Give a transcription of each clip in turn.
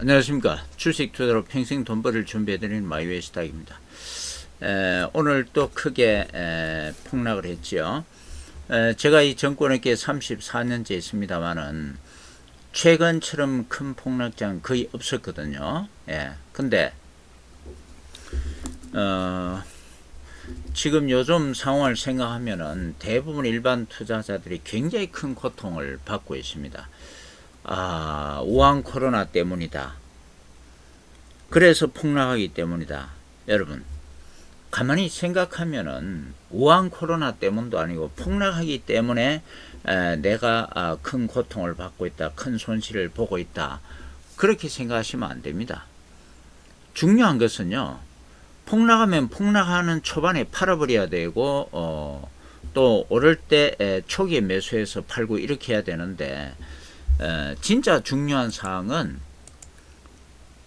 안녕하십니까. 주식 투자로 평생 돈 벌을 준비해드리는 마이웨이 스탁입니다. 에, 오늘 또 크게 에, 폭락을 했지요. 에, 제가 이 정권에게 34년째 있습니다만은 최근처럼 큰 폭락장 거의 없었거든요. 예. 근데 어, 지금 요즘 상황을 생각하면은 대부분 일반 투자자들이 굉장히 큰 고통을 받고 있습니다. 아, 우한 코로나 때문이다. 그래서 폭락하기 때문이다. 여러분, 가만히 생각하면은 우한 코로나 때문도 아니고 폭락하기 때문에 에, 내가 아, 큰 고통을 받고 있다. 큰 손실을 보고 있다. 그렇게 생각하시면 안 됩니다. 중요한 것은요. 폭락하면 폭락하는 초반에 팔아버려야 되고 어, 또 오를 때 에, 초기에 매수해서 팔고 이렇게 해야 되는데 에, 진짜 중요한 사항은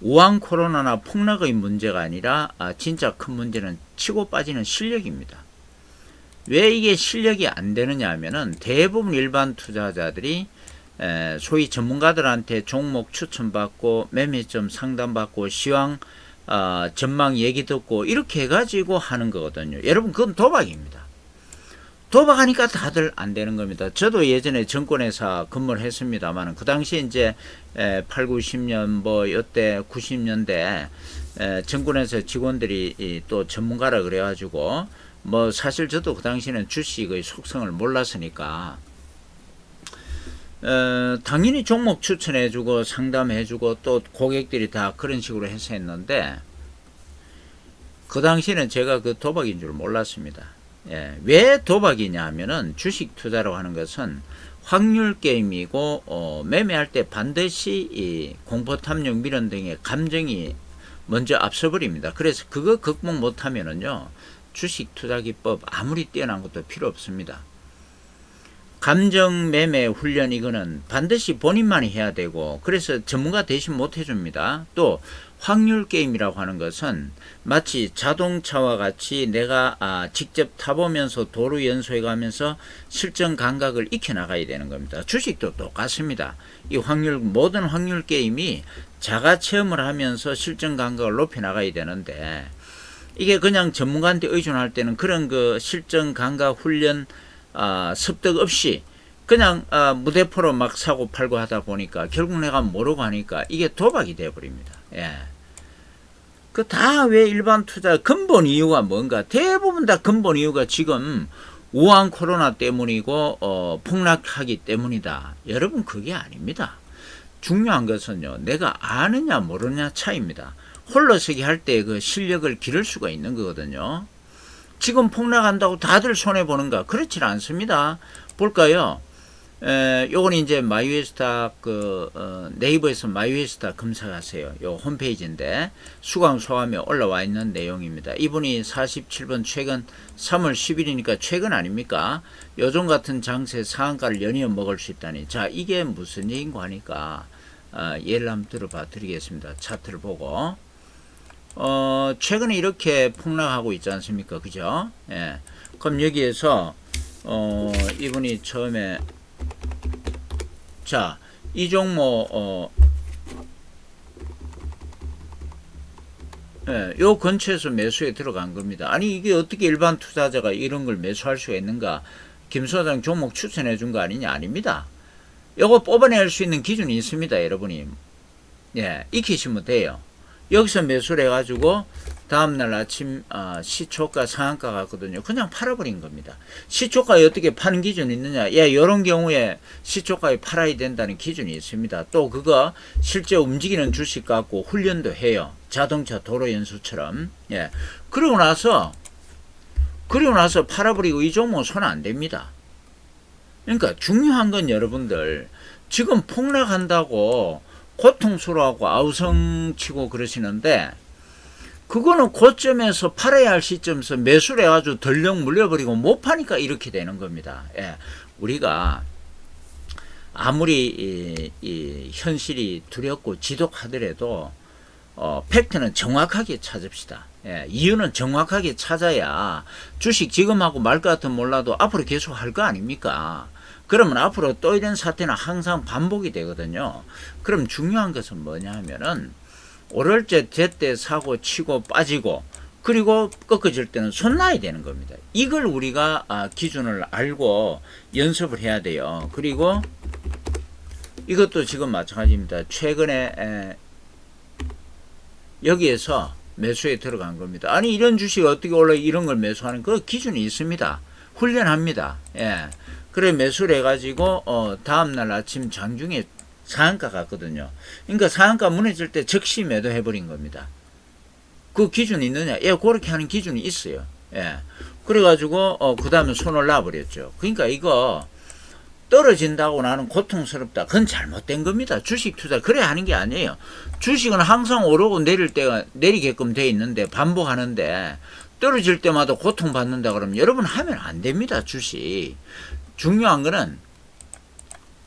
우한 코로나나 폭락의 문제가 아니라 아, 진짜 큰 문제는 치고 빠지는 실력입니다. 왜 이게 실력이 안 되느냐 하면은 대부분 일반 투자자들이 에, 소위 전문가들한테 종목 추천받고 매매점 상담받고 시황 아, 전망 얘기 듣고 이렇게 해가지고 하는 거거든요. 여러분 그건 도박입니다. 도박하니까 다들 안 되는 겁니다. 저도 예전에 정권회사 근무를 했습니다만 그 당시 이제 8, 90년 뭐 이때 90년대 정권회사 직원들이 또 전문가라 그래가지고 뭐 사실 저도 그 당시에는 주식의 속성을 몰랐으니까 어, 당연히 종목 추천해주고 상담해주고 또 고객들이 다 그런 식으로 해서 했는데 그 당시에는 제가 그 도박인 줄 몰랐습니다. 예, 왜 도박이냐 하면은 주식 투자라고 하는 것은 확률 게임이고 어, 매매할 때 반드시 이 공포 탐욕 미련 등의 감정이 먼저 앞서버립니다. 그래서 그거 극복 못하면은요 주식 투자 기법 아무리 뛰어난 것도 필요 없습니다. 감정 매매 훈련 이거는 반드시 본인만이 해야 되고 그래서 전문가 대신 못 해줍니다. 또 확률 게임이라고 하는 것은 마치 자동차와 같이 내가 아, 직접 타보면서 도로 연소해 가면서 실전 감각을 익혀 나가야 되는 겁니다. 주식도 똑같습니다. 이 확률 모든 확률 게임이 자가 체험을 하면서 실전 감각을 높여 나가야 되는데 이게 그냥 전문가한테 의존할 때는 그런 그 실전 감각 훈련 아, 습득 없이 그냥 아, 무대포로 막 사고 팔고 하다 보니까 결국 내가 모르고 하니까 이게 도박이 되어버립니다. 예. 그 다 왜 일반 투자 근본 이유가 뭔가 대부분 다 근본 이유가 지금 우한 코로나 때문이고 어, 폭락하기 때문이다. 여러분 그게 아닙니다. 중요한 것은요 내가 아느냐 모르냐 차이입니다. 홀로서기 할 때 그 실력을 기를 수가 있는 거거든요. 지금 폭락한다고 다들 손해 보는가? 그렇지 않습니다. 볼까요? 에, 요건 이제 마이웨스타 그 어, 네이버에서 마이웨스타 검색하세요. 요 홈페이지인데 수강 소감에 올라와 있는 내용입니다. 이분이 47번 최근 3월 10일이니까 최근 아닙니까? 요즘 같은 장세 상한가를 연이어 먹을 수 있다니. 자, 이게 무슨 얘기인가 하니까 어, 예를 한번 들어봐 드리겠습니다. 차트를 보고. 어, 최근에 이렇게 폭락하고 있지 않습니까? 그죠? 예. 그럼 여기에서, 어, 이분이 처음에, 자, 이 종목, 어, 예, 요 근처에서 매수에 들어간 겁니다. 아니, 이게 어떻게 일반 투자자가 이런 걸 매수할 수가 있는가? 김 소장 종목 추천해 준 거 아니냐? 아닙니다. 요거 뽑아낼 수 있는 기준이 있습니다, 여러분이. 예, 익히시면 돼요. 여기서 매수를 해가지고 다음날 아침 아, 시초가 상한가 갔거든요. 그냥 팔아버린 겁니다. 시초가에 어떻게 파는 기준이 있느냐? 예, 이런 경우에 시초가에 팔아야 된다는 기준이 있습니다. 또 그거 실제 움직이는 주식 갖고 훈련도 해요. 자동차 도로 연수처럼. 예. 그러고 나서 그리고 나서 팔아버리고 이 종목 손 안 됩니다. 그러니까 중요한 건 여러분들 지금 폭락한다고 고통스러워하고 아우성치고 그러시는데 그거는 고점에서 팔아야 할 시점에서 매수를 해가지고 덜렁 물려버리고 못 파니까 이렇게 되는 겁니다. 예. 우리가 아무리 이, 이 현실이 두렵고 지독하더라도 어, 팩트는 정확하게 찾읍시다. 예, 이유는 정확하게 찾아야 주식 지금하고 말것 같은 몰라도 앞으로 계속 할 거 아닙니까? 그러면 앞으로 또 이런 사태는 항상 반복이 되거든요. 그럼 중요한 것은 뭐냐 하면은 오를 때 제때 사고 치고 빠지고 그리고 꺾어질 때는 손 놔야 되는 겁니다. 이걸 우리가 아, 기준을 알고 연습을 해야 돼요. 그리고 이것도 지금 마찬가지입니다. 최근에 에, 여기에서 매수에 들어간 겁니다. 아니 이런 주식 어떻게 올라 이런 걸 매수하는 그 기준이 있습니다. 훈련합니다. 예. 그래 매수를 해가지고 어, 다음날 아침 장중에 상한가 갔거든요. 그러니까 상한가 무너질 때 즉시 매도해 버린 겁니다. 그 기준이 있느냐? 예, 그렇게 하는 기준이 있어요. 예. 그래가지고 어, 그 다음에 손을 놔버렸죠. 그러니까 이거 떨어진다고 나는 고통스럽다. 그건 잘못된 겁니다. 주식 투자 그래 하는 게 아니에요. 주식은 항상 오르고 내릴 때가 내리게끔 돼 있는데 반복하는데 떨어질 때마다 고통받는다 그러면 여러분 하면 안 됩니다. 주식. 중요한 거는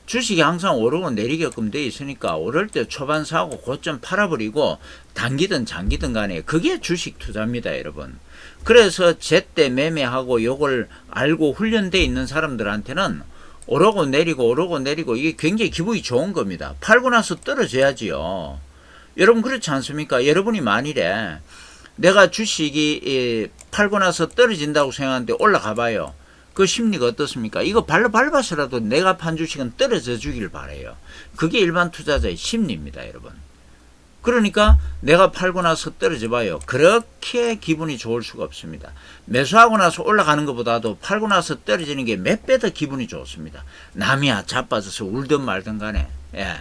주식이 항상 오르고 내리게끔 돼 있으니까 오를 때 초반 사고 고점 팔아버리고 단기든 장기든 간에 그게 주식 투자입니다, 여러분. 그래서 제때 매매하고 요걸 알고 훈련돼 있는 사람들한테는 오르고 내리고 오르고 내리고 이게 굉장히 기분이 좋은 겁니다. 팔고 나서 떨어져야지요. 여러분 그렇지 않습니까? 여러분이 만일에 내가 주식이 예, 팔고 나서 떨어진다고 생각하는데 올라가 봐요. 그 심리가 어떻습니까? 이거 발로 밟아서라도 내가 판 주식은 떨어져 주길 바래요. 그게 일반 투자자의 심리입니다, 여러분. 그러니까 내가 팔고 나서 떨어져 봐요. 그렇게 기분이 좋을 수가 없습니다. 매수하고 나서 올라가는 것보다도 팔고 나서 떨어지는 게 몇 배 더 기분이 좋습니다. 남이야 자빠져서 울든 말든 간에. 예.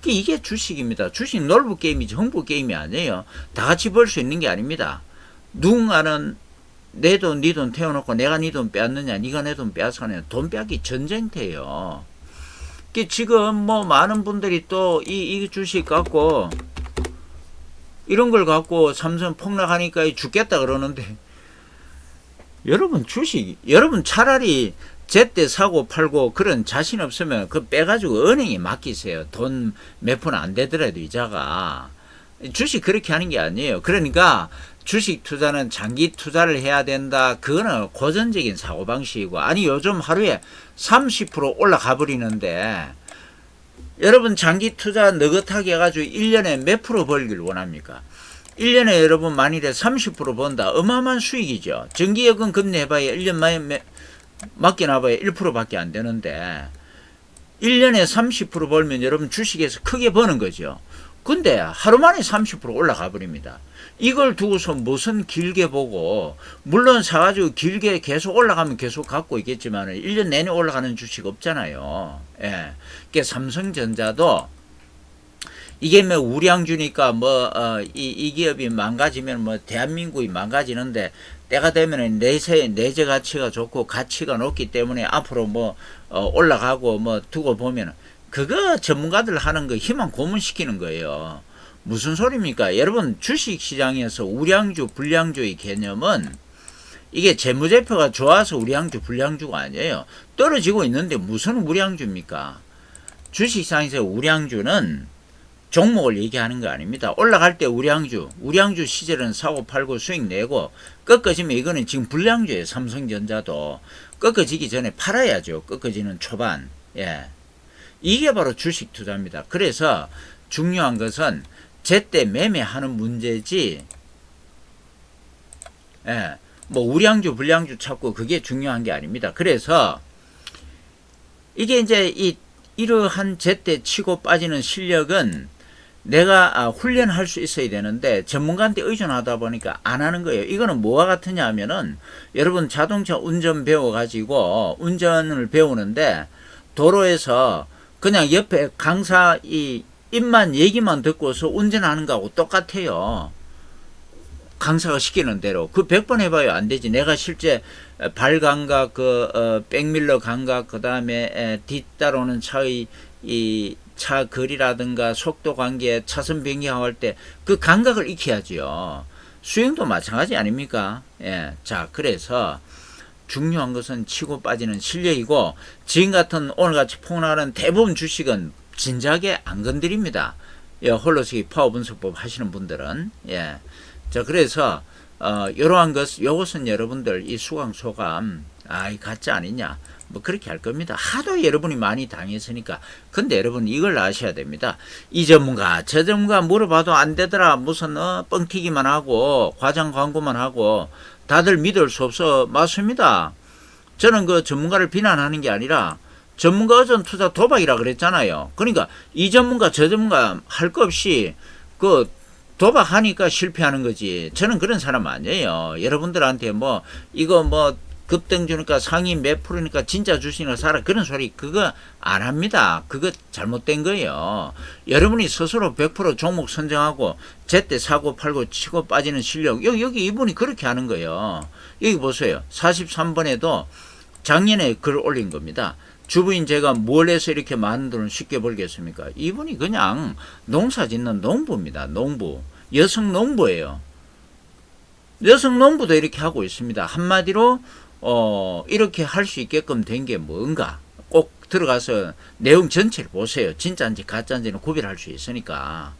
그 이게 주식입니다. 주식 놀부 게임이지 흥부 게임이 아니에요. 다 같이 벌 수 있는 게 아닙니다. 누군가는 내 돈, 네 돈 태워놓고 내가 네 돈 빼앗느냐, 네가 내 돈 빼앗아느냐, 돈 빼앗기 전쟁터예요. 그 지금 뭐 많은 분들이 또 이 이 주식 갖고 이런 걸 갖고 삼성 폭락하니까 죽겠다 그러는데 여러분 주식 여러분 차라리 제때 사고 팔고 그런 자신 없으면 그 빼가지고 은행에 맡기세요. 돈 몇 푼 안 되더라도 이자가 주식 그렇게 하는 게 아니에요. 그러니까 주식 투자는 장기 투자를 해야 된다. 그거는 고전적인 사고방식이고 아니 요즘 하루에 30% 올라가 버리는데 여러분 장기 투자 느긋하게 해가지고 1년에 몇 프로 벌길 원합니까? 1년에 여러분 만일에 30% 번다. 어마어마한 수익이죠. 정기여금 금리 해봐야 1년 만에 맡겨놔봐야 1%밖에 안 되는데 1년에 30% 벌면 여러분 주식에서 크게 버는 거죠. 근데 하루 만에 30% 올라가 버립니다. 이걸 두고서 무슨 길게 보고 물론 사가지고 길게 계속 올라가면 계속 갖고 있겠지만 1년 내내 올라가는 주식 없잖아요. 예. 그러니까 삼성전자도 이게 뭐 우량주니까 뭐이 어, 이 기업이 망가지면 뭐 대한민국이 망가지는데 때가 되면은 내세 내재 가치가 좋고 가치가 높기 때문에 앞으로 뭐 어, 올라가고 뭐 두고 보면 그거 전문가들 하는 거 희망 고문시키는 거예요. 무슨 소리입니까? 여러분 주식 시장에서 우량주 불량주의 개념은 이게 재무제표가 좋아서 우량주 불량주가 아니에요. 떨어지고 있는데 무슨 우량주입니까? 주식시장에서 우량주는 종목을 얘기하는 거 아닙니다. 올라갈 때 우량주, 우량주 시절은 사고 팔고 수익 내고 꺾어지면 이거는 지금 불량주예요. 삼성전자도 꺾어지기 전에 팔아야죠. 꺾어지는 초반. 예. 이게 바로 주식 투자입니다. 그래서 중요한 것은 제때 매매하는 문제지. 예. 뭐 우량주, 불량주 찾고 그게 중요한 게 아닙니다. 그래서 이게 이제 이 이러한 제때 치고 빠지는 실력은 내가 아, 훈련할 수 있어야 되는데 전문가한테 의존하다 보니까 안 하는 거예요. 이거는 뭐와 같으냐 하면은 여러분 자동차 운전 배워 가지고 운전을 배우는데 도로에서 그냥 옆에 강사 이 입만 얘기만 듣고서 운전하는 거하고 똑같아요. 강사가 시키는 대로. 그 100번 해봐요. 안 되지. 내가 실제 발 감각 그 어, 백밀러 감각 그 다음에 뒤따라오는 차의 이 차 거리라든가 속도 관계 차선 변경할 때 그 감각을 익혀야지요. 수행도 마찬가지 아닙니까? 예자 그래서 중요한 것은 치고 빠지는 실력이고 지금 같은 오늘같이 폭락하는 대부분 주식은 진작에 안 건드립니다 예, 홀로스키 파워 분석법 하시는 분들은 예. 자, 그래서 어, 이러한 것, 요것은 여러분들 이 수강 소감 아이 가짜 아니냐 뭐 그렇게 할 겁니다. 하도 여러분이 많이 당했으니까. 근데 여러분 이걸 아셔야 됩니다. 이 전문가 저 전문가 물어봐도 안 되더라 무슨 어, 뻥튀기만 하고 과장 광고만 하고 다들 믿을 수 없어 맞습니다. 저는 그 전문가를 비난하는 게 아니라 전문가 어전 투자 도박이라 그랬잖아요. 그러니까 이 전문가 저 전문가 할거 없이 그 도박하니까 실패하는 거지. 저는 그런 사람 아니에요. 여러분들한테 뭐 이거 뭐 급등 주니까 상위 몇 프로니까 진짜 주식을 사라 그런 소리 그거 안 합니다. 그거 잘못된 거예요. 여러분이 스스로 100% 종목 선정하고 제때 사고 팔고 치고 빠지는 실력 여기 여기 이분이 그렇게 하는 거예요. 여기 보세요. 43번에도 작년에 글 올린 겁니다. 주부인 제가 뭘 해서 이렇게 많은 돈을 쉽게 벌겠습니까? 이분이 그냥 농사 짓는 농부입니다. 농부. 여성 농부예요. 여성 농부도 이렇게 하고 있습니다. 한마디로 어, 이렇게 할 수 있게끔 된 게 뭔가 꼭 들어가서 내용 전체를 보세요. 진짜인지 가짜인지는 구별할 수 있으니까.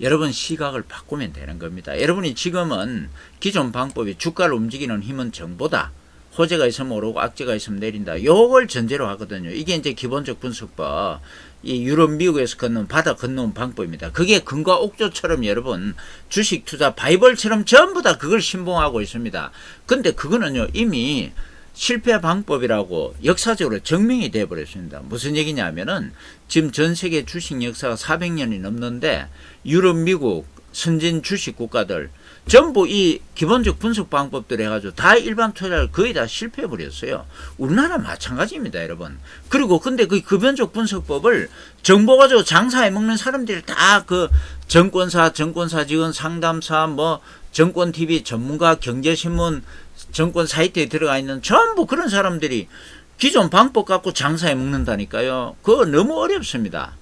여러분 시각을 바꾸면 되는 겁니다. 여러분이 지금은 기존 방법이 주가를 움직이는 힘은 정보다. 호재가 있으면 오르고 악재가 있으면 내린다. 요걸 전제로 하거든요. 이게 이제 기본적 분석법. 이 유럽 미국에서 걷는 바다 건너온 방법입니다. 그게 근과 옥조처럼 여러분 주식 투자 바이벌처럼 전부 다 그걸 신봉하고 있습니다. 근데 그거는요 이미 실패 방법이라고 역사적으로 증명이 되어 버렸습니다. 무슨 얘기냐면은 지금 전 세계 주식 역사가 400년이 넘는데 유럽 미국 선진 주식 국가들 전부 이 기본적 분석 방법들 해가지고 다 일반 투자를 거의 다 실패해 버렸어요. 우리나라 마찬가지입니다, 여러분. 그리고 근데 그 기본적 분석법을 정보 가지고 장사해 먹는 사람들이 다 그 정권사, 정권사 직원, 상담사, 뭐 정권 TV 전문가, 경제신문, 정권 사이트에 들어가 있는 전부 그런 사람들이 기존 방법 갖고 장사해 먹는다니까요. 그거 너무 어렵습니다.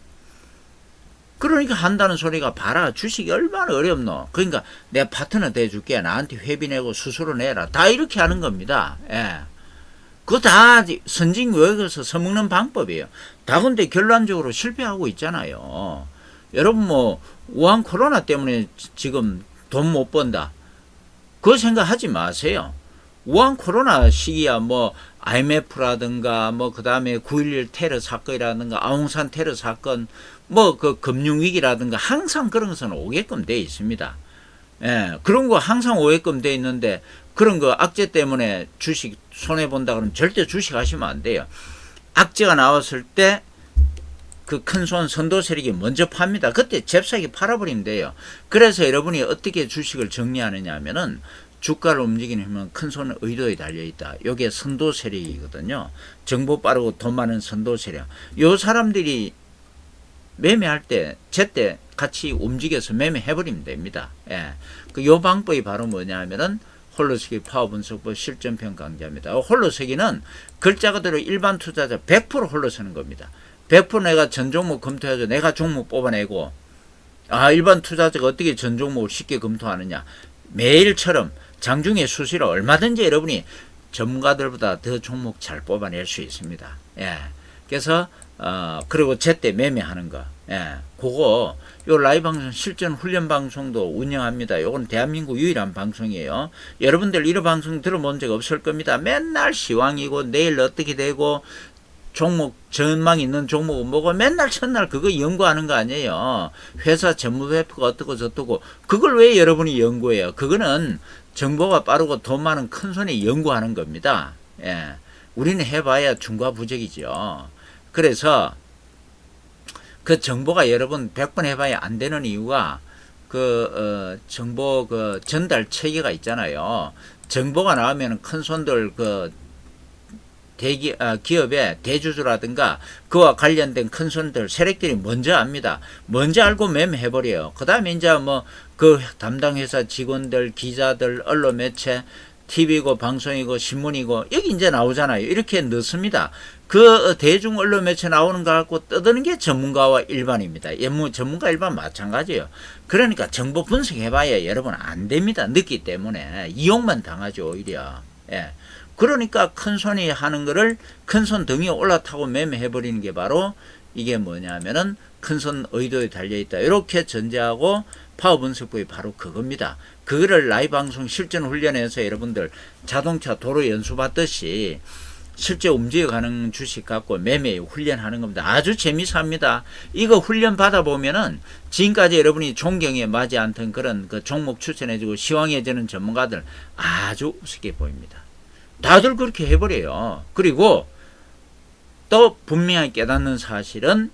그러니까 한다는 소리가 봐라 주식이 얼마나 어렵노. 그러니까 내 파트너 대줄게. 나한테 회비 내고 수수료 내라. 다 이렇게 하는 겁니다. 예. 그거 다 선진 외국에서 써먹는 방법이에요. 다 근데 결론적으로 실패하고 있잖아요. 여러분 뭐 우한 코로나 때문에 지금 돈 못 번다. 그거 생각하지 마세요. 우한 코로나 시기야 뭐 IMF라든가 뭐 그다음에 9.11 테러 사건이라든가 아웅산 테러 사건 뭐 그 금융위기라든가 항상 그런 것은 오게끔 돼 있습니다. 예, 그런 거 항상 오게끔 돼 있는데 그런 거 악재 때문에 주식 손해 본다 그러면 절대 주식 하시면 안 돼요. 악재가 나왔을 때 그 큰 손 선도 세력이 먼저 팝니다. 그때 잽싸게 팔아버리면 돼요. 그래서 여러분이 어떻게 주식을 정리하느냐 하면은 주가를 움직이는 힘은 큰 손 의도에 달려있다. 요게 선도 세력이거든요. 정보 빠르고 돈 많은 선도 세력. 요 사람들이 매매할 때, 제때 같이 움직여서 매매해버리면 됩니다. 예. 그 요 방법이 바로 뭐냐 하면은 홀로서기 파워 분석법 실전평 강좌입니다. 홀로서기는 글자 그대로 일반 투자자 100% 홀로 서는 겁니다. 100% 내가 전 종목 검토해서 내가 종목 뽑아내고 아 일반 투자자가 어떻게 전 종목을 쉽게 검토하느냐 매일처럼 장중에 수시로 얼마든지 여러분이 전문가들보다 더 종목 잘 뽑아낼 수 있습니다. 예. 그래서 어 그리고 제때 매매하는 거. 예. 그거 요 라이브 방송 실전 훈련 방송도 운영합니다. 요건 대한민국 유일한 방송이에요. 여러분들 이런 방송 들어본 적 없을 겁니다. 맨날 시황이고 내일 어떻게 되고 종목 전망 있는 종목은 뭐고 맨날 첫날 그거 연구하는 거 아니에요. 회사 재무배표가 어떻고 저떻고 그걸 왜 여러분이 연구해요? 그거는 정보가 빠르고 돈 많은 큰 손이 연구하는 겁니다. 예. 우리는 해봐야 중과부적이죠. 그래서 그 정보가 여러분 100번 해봐야 안 되는 이유가 그, 어, 정보 그 전달 체계가 있잖아요. 정보가 나오면 큰 손들 그 대기, 아, 기업의 대주주라든가 그와 관련된 큰 손들, 세력들이 먼저 압니다. 먼저 알고 매매해 버려요. 그 다음에 이제 뭐 그 담당 회사 직원들, 기자들, 언론 매체, TV고 방송이고 신문이고 여기 이제 나오잖아요. 이렇게 넣습니다. 그 대중 언론 매체 나오는 거 갖고 떠드는 게 전문가와 일반입니다. 예무 전문가 일반 마찬가지예요. 그러니까 정보 분석해봐야 여러분 안 됩니다. 늦기 때문에 이용만 당하죠 오히려. 예. 그러니까 큰 손이 하는 거를 큰 손 등에 올라타고 매매해버리는 게 바로 이게 뭐냐면은 큰손 의도에 달려있다. 이렇게 전제하고 파워 분석법이 바로 그겁니다. 그거를 라이브 방송 실전 훈련에서 여러분들 자동차 도로 연수 받듯이 실제 움직여가는 주식 갖고 매매 훈련하는 겁니다. 아주 재미삽니다. 이거 훈련 받아보면은 지금까지 여러분이 존경에 맞지 않던 그런 그 종목 추천해주고 시황해주는 전문가들 아주 우습게 보입니다. 다들 그렇게 해버려요. 그리고 또 분명히 깨닫는 사실은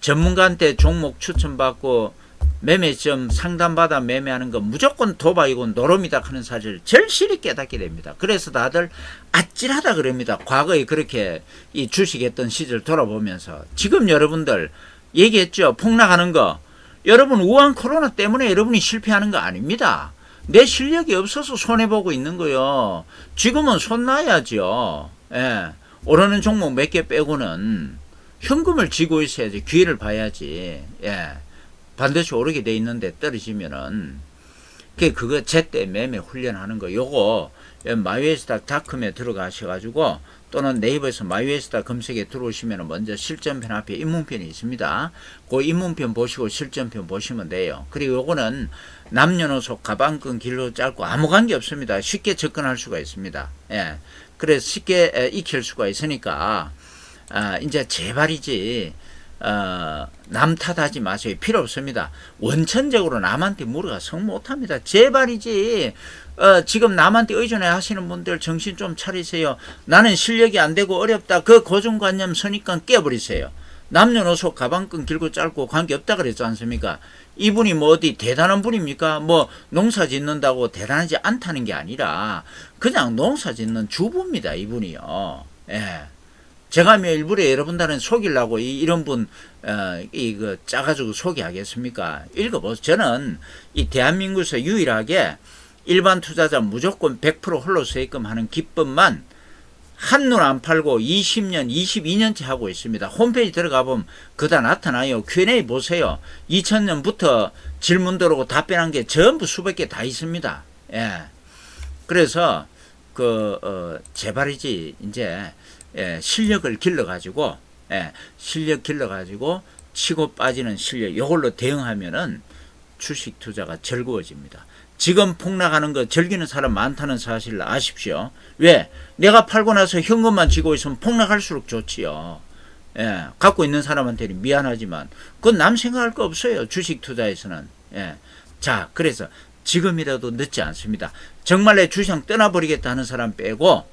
전문가한테 종목 추천받고 매매점 상담받아 매매하는 건 무조건 도박이고 노름이다 하는 사실을 절실히 깨닫게 됩니다. 그래서 다들 아찔하다 그럽니다. 과거에 그렇게 이 주식했던 시절 돌아보면서 지금 여러분들 얘기했죠. 폭락하는 거. 여러분 우한 코로나 때문에 여러분이 실패하는 거 아닙니다. 내 실력이 없어서 손해보고 있는 거요. 지금은 손 놔야죠. 예. 오르는 종목 몇 개 빼고는 현금을 쥐고 있어야지. 기회를 봐야지. 예. 반드시 오르게 돼 있는데 떨어지면은 그 그거 제때 매매 훈련하는 거 요거 마이웨스닥 닷컴에 들어가셔가지고 또는 네이버에서 마이웨스닥 검색에 들어오시면 먼저 실전편 앞에 입문편이 있습니다. 그 입문편 보시고 실전편 보시면 돼요. 그리고 요거는 남녀노소 가방끈 길로 짧고 아무 관계 없습니다. 쉽게 접근할 수가 있습니다. 예. 그래서 쉽게 에, 익힐 수가 있으니까 아, 이제 제발이지 어, 남 탓하지 마세요. 필요 없습니다. 원천적으로 남한테 물어가 성 못합니다. 제발이지. 어, 지금 남한테 의존해 하시는 분들 정신 좀 차리세요. 나는 실력이 안 되고 어렵다. 그 고정관념 선입관 깨버리세요. 남녀노소 가방끈 길고 짧고 관계없다 그랬지 않습니까? 이분이 뭐 어디 대단한 분입니까? 뭐 농사 짓는다고 대단하지 않다는 게 아니라 그냥 농사 짓는 주부입니다. 이분이요. 예. 제가 뭐 일부러 여러분들은 속이려고 이, 이런 분, 어, 이거 짜가지고 소개하겠습니까? 읽어보세요. 저는 이 대한민국에서 유일하게 일반 투자자 무조건 100% 홀로 세입금 하는 기법만 한눈 안 팔고 20년, 22년째 하고 있습니다. 홈페이지 들어가 보면 그다 나타나요. Q&A 보세요. 2000년부터 질문 들어오고 답변한 게 전부 수백 개 다 있습니다. 예. 그래서 그 어, 제발이지 이제 예, 실력을 길러가지고 예, 실력 길러가지고 치고 빠지는 실력 이걸로 대응하면은 주식 투자가 즐거워집니다. 지금 폭락하는 거 즐기는 사람 많다는 사실을 아십시오. 왜? 내가 팔고 나서 현금만 쥐고 있으면 폭락할수록 좋지요. 예, 갖고 있는 사람한테는 미안하지만 그건 남 생각할 거 없어요. 주식 투자에서는. 예. 자, 그래서 지금이라도 늦지 않습니다. 정말 내 주식 떠나버리겠다 하는 사람 빼고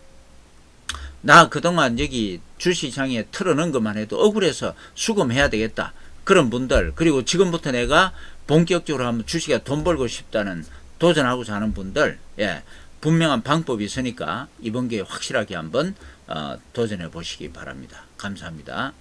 나 그동안 여기 주시장에 틀어놓은 것만 해도 억울해서 수금해야 되겠다. 그런 분들, 그리고 지금부터 내가 본격적으로 한번 주식에 돈 벌고 싶다는 도전하고자 하는 분들, 예, 분명한 방법이 있으니까 이번 기회에 확실하게 한번 어, 도전해 보시기 바랍니다. 감사합니다.